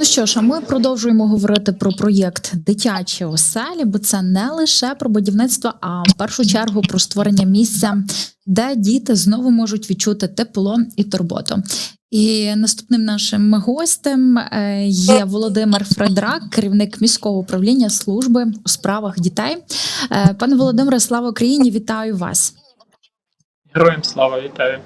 Ну що ж, а ми продовжуємо говорити про проєкт Дитячі оселі, бо це не лише про будівництво, а в першу чергу про створення місця, де діти знову можуть відчути тепло і турботу. І наступним нашим гостем е, є Володимир Фредрак, керівник міського управління служби у справах дітей. Е, Пане Володимире, слава Україні! Вітаю вас! Героям слава вітаю.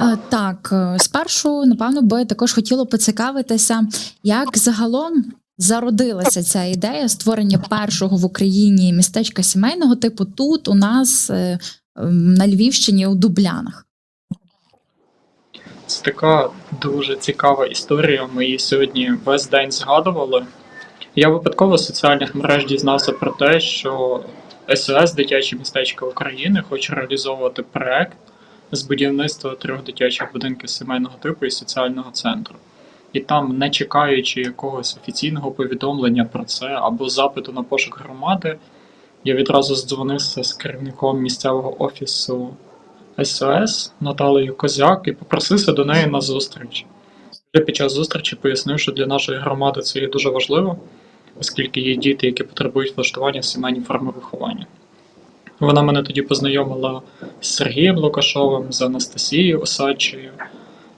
Е, Так, е, спершу, напевно, би також хотіло поцікавитися, як загалом зародилася ця ідея створення першого в Україні містечка сімейного типу тут, у нас е, ем, на Львівщині у Дублянах. Це така дуже цікава історія. Ми її сьогодні весь день згадували. Я випадково з соціальних мереж дізнався про те, що СОС Дитячі містечка України хоче реалізовувати проект з будівництва трьох дитячих будинків сімейного типу і соціального центру. І там, не чекаючи якогось офіційного повідомлення про це або запиту на пошук громади, я відразу здзвонився з керівником місцевого офісу СОС Наталею Козяк і попросився до неї на зустріч. Вже під час зустрічі пояснив, що для нашої громади це є дуже важливо, оскільки є діти, які потребують влаштування сімейні форми виховання. Вона мене тоді познайомила з Сергієм Лукашовим, з Анастасією Осадчою,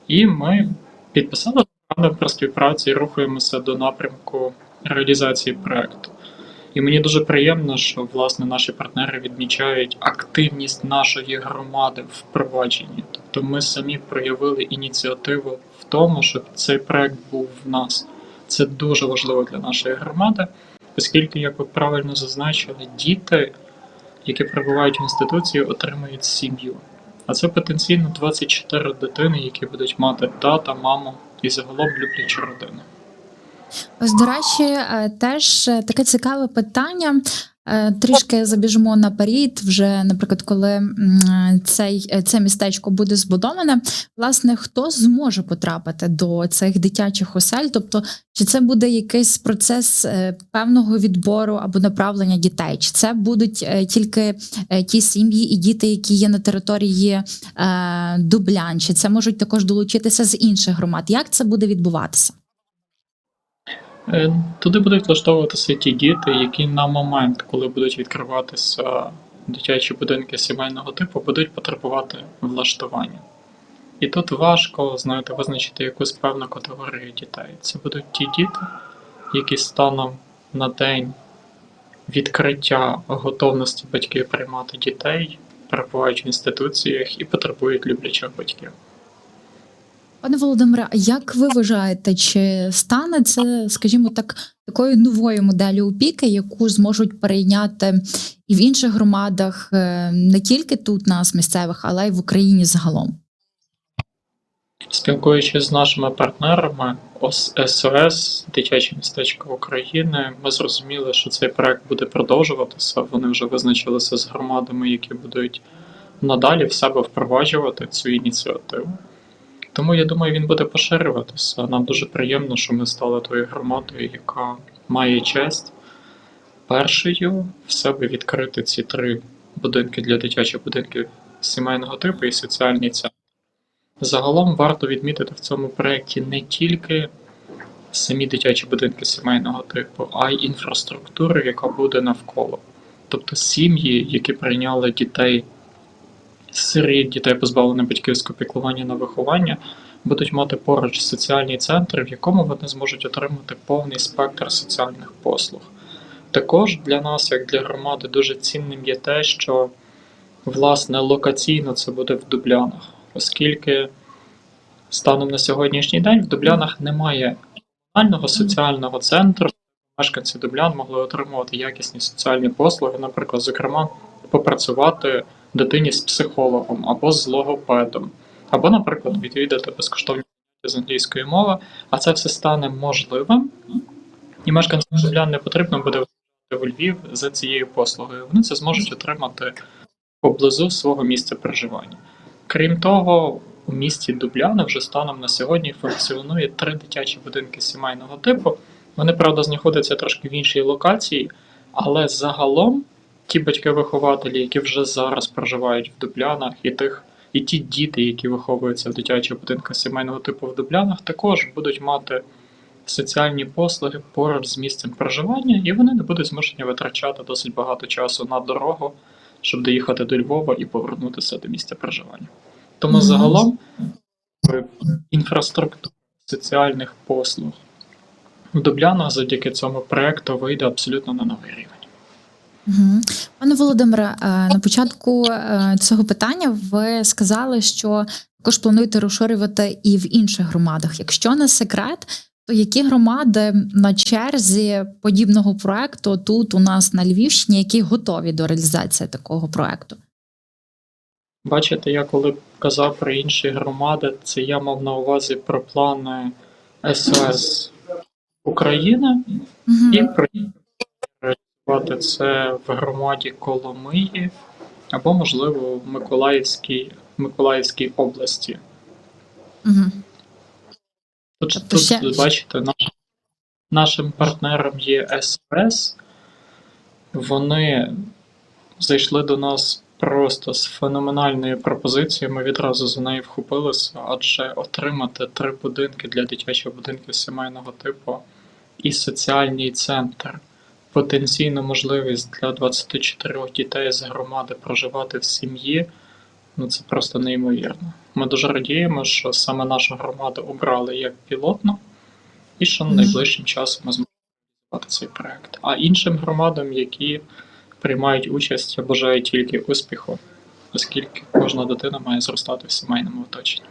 і ми підписали програму про співпрацю і рухаємося до напрямку реалізації проекту. І мені дуже приємно, що власне наші партнери відмічають активність нашої громади в впровадженні. Тобто ми самі проявили ініціативу в тому, щоб цей проект був в нас. Це дуже важливо для нашої громади, оскільки, як ви правильно зазначили, діти, які перебувають в інституції, отримують сім'ю. А це потенційно 24 дитини, які будуть мати тата, маму і загалом люблячі родини. Ось, до речі, е, теж е, таке цікаве питання. Е, Трішки забіжимо наперед, вже, наприклад, коли цей, це містечко буде збудоване, власне, хто зможе потрапити до цих дитячих осель? Тобто, чи це буде якийсь процес е, певного відбору або направлення дітей? Чи це будуть е, тільки ті сім'ї і діти, які є на території Дублян? Чи це можуть також долучитися з інших громад? Як це буде відбуватися? Е, Туди будуть влаштовуватися ті діти, які на момент, коли будуть відкриватися дитячі будинки сімейного типу, будуть потребувати влаштування. І тут важко, знаєте, визначити якусь певну категорію дітей. Це будуть ті діти, які станом на день відкриття готовності батьків приймати дітей, перебувають в інституціях і потребують люблячих батьків. Пане Володимире, як ви вважаєте, чи стане це, скажімо так, такою новою моделлю опіки, яку зможуть перейняти і в інших громадах, е, не тільки тут, нас місцевих, але й в Україні загалом? Спілкуючись з нашими партнерами ОС- СОС, дитяче містечко України, ми зрозуміли, що цей проект буде продовжуватися. Вони вже визначилися з громадами, які будуть надалі в себе впроваджувати цю ініціативу. Тому я думаю, він буде поширюватися. Нам дуже приємно, що ми стали тою громадою, яка має честь першою в себе відкрити ці три будинки для дитячих будинків сімейного типу і соціальний центр. Загалом варто відмітити в цьому проєкті не тільки самі дитячі будинки сімейного типу, а й інфраструктуру, яка буде навколо. Тобто сім'ї, які прийняли дітей сиріт, дітей позбавлених батьківського піклування на виховання, будуть мати поруч соціальний центр, в якому вони зможуть отримати повний спектр соціальних послуг. Також для нас, як для громади, дуже цінним є те, що власне локаційно це буде в Дублянах, оскільки станом на сьогоднішній день в Дублянах немає комунального соціального центру. Мешканці Дублян могли отримувати якісні соціальні послуги, наприклад, зокрема, попрацювати дитині з психологом або з логопедом, або, наприклад, відвідати безкоштовні з англійської мови, а це все стане можливим, і мешканцям Дублян не потрібно буде у Львів за цією послугою. Вони це зможуть отримати поблизу свого місця проживання. Крім того, у місті Дубляни вже станом на сьогодні функціонує три дитячі будинки сімейного типу. Вони, правда, знаходяться трошки в іншій локації, але загалом ті батьки-вихователі, які вже зараз проживають в Дублянах, і тих, і ті діти, які виховуються в дитячих будинках сімейного типу в Дублянах, також будуть мати соціальні послуги поруч з місцем проживання, і вони не будуть змушені витрачати досить багато часу на дорогу, щоб доїхати до Львова і повернутися до місця проживання. Тому загалом е, інфраструктура соціальних послуг в Дублянах завдяки цьому проекту вийде абсолютно на новий рівень. Угу. Пане Володимире, е, на початку е, цього питання ви сказали, що також плануєте розширювати і в інших громадах. Якщо не секрет, то які громади на черзі подібного проекту тут у нас на Львівщині, які готові до реалізації такого проекту? Бачите, я коли казав про інші громади, це я мав на увазі про плани СОС України Угу. і про це в громаді Коломиї або, можливо, в Миколаївській, Миколаївській області. Угу. Тут, Тобто тут ще- бачите, наш, нашим партнером є СОС. Вони зайшли до нас просто з феноменальною пропозицією. Ми відразу за нею вхопилися, адже отримати три будинки для дитячих будинків сімейного типу і соціальний центр, потенційну можливість для 24 дітей з громади проживати в сім'ї. Ну це просто неймовірно. Ми дуже радіємо, що саме нашу громаду обрали як пілотну, і що найближчим часом ми зможемо реалізувати цей проект. А іншим громадам, які приймають участь, я бажаю тільки успіху, оскільки кожна дитина має зростати в сімейному оточенні.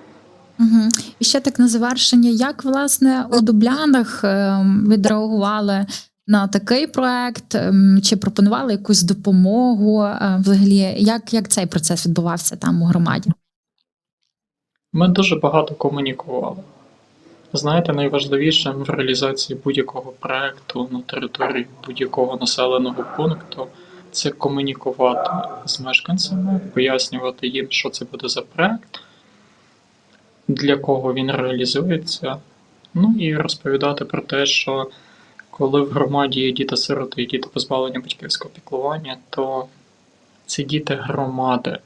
Угу. І ще так на завершення, як власне у Дублянах ем, відреагували на такий проект, Ем, чи пропонували якусь допомогу? Е, Взагалі, як, як цей процес відбувався там у громаді? Ми дуже багато комунікували. Знаєте, найважливішим в реалізації будь-якого проекту на території будь-якого населеного пункту це комунікувати з мешканцями, пояснювати їм, що це буде за проект, для кого він реалізується. Ну і розповідати про те, що коли в громаді є діти-сироти і діти позбавлення батьківського піклування, то це діти громади.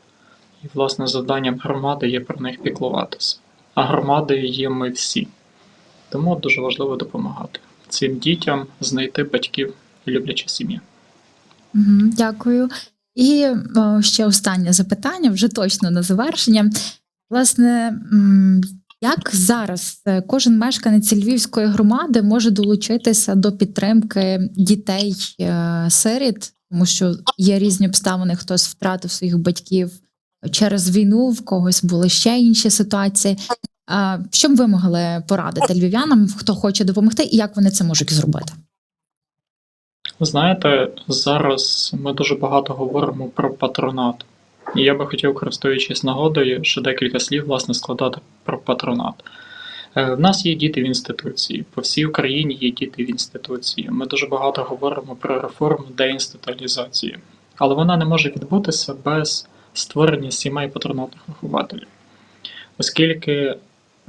І, власне, завданням громади є про них піклуватися. А громадою є ми всі. Тому дуже важливо допомагати цим дітям знайти батьків і люблячу сім'ю. Угу, дякую. І ще останнє запитання, вже точно на завершення. Власне, як зараз е, кожен мешканець Львівської громади може долучитися до підтримки дітей е, сиріт, тому що є різні обставини, хтось втратив своїх батьків через війну, в когось були ще інші ситуації. Що б ви могли порадити львів'янам, хто хоче допомогти, і як вони це можуть зробити? Ви знаєте, зараз ми дуже багато говоримо про патронат. І я би хотів, користуючись нагодою, ще декілька слів власне складати про патронат. Е, В нас є діти в інституції, по всій Україні є діти в інституції. Ми дуже багато говоримо про реформу деінституалізації, але вона не може відбутися без створення сімей патронатних вихователів. Оскільки,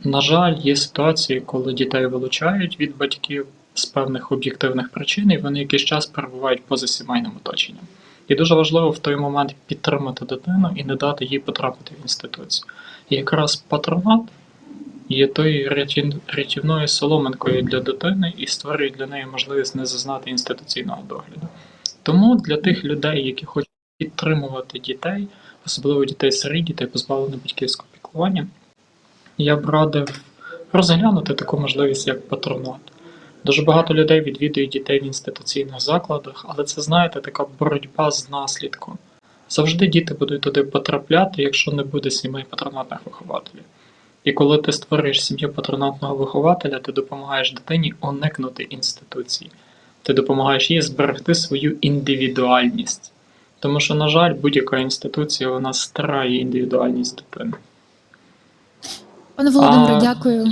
на жаль, є ситуації, коли дітей вилучають від батьків з певних об'єктивних причин, і вони якийсь час перебувають поза сімейним оточенням. І дуже важливо в той момент підтримати дитину і не дати їй потрапити в інституцію. І якраз патронат є тою рятівною соломинкою для дітини і створює для неї можливість не зазнати інституційного догляду. Тому для тих людей, які хочуть підтримувати дітей, особливо дітей сиріт, дітей позбавлених батьківського піклування, я б радив розглянути таку можливість, як патронат. Дуже багато людей відвідують дітей в інституційних закладах, але це, знаєте, така боротьба з наслідком. Завжди діти будуть туди потрапляти, якщо не буде сімей патронатних вихователів. І коли ти створюєш сім'ю патронатного вихователя, ти допомагаєш дитині уникнути інституції. Ти допомагаєш їй зберегти свою індивідуальність. Тому що, на жаль, будь-яка інституція вона старає індивідуальність дитини. Пане Володимире, А, дякую.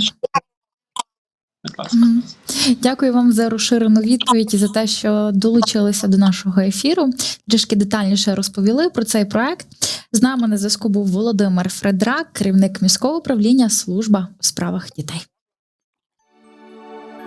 Ласка. Дякую вам за розширену відповідь і за те, що долучилися до нашого ефіру. Трішки детальніше розповіли про цей проект. З нами на зв'язку був Володимир Фредрак, керівник міського управління служба у справах дітей.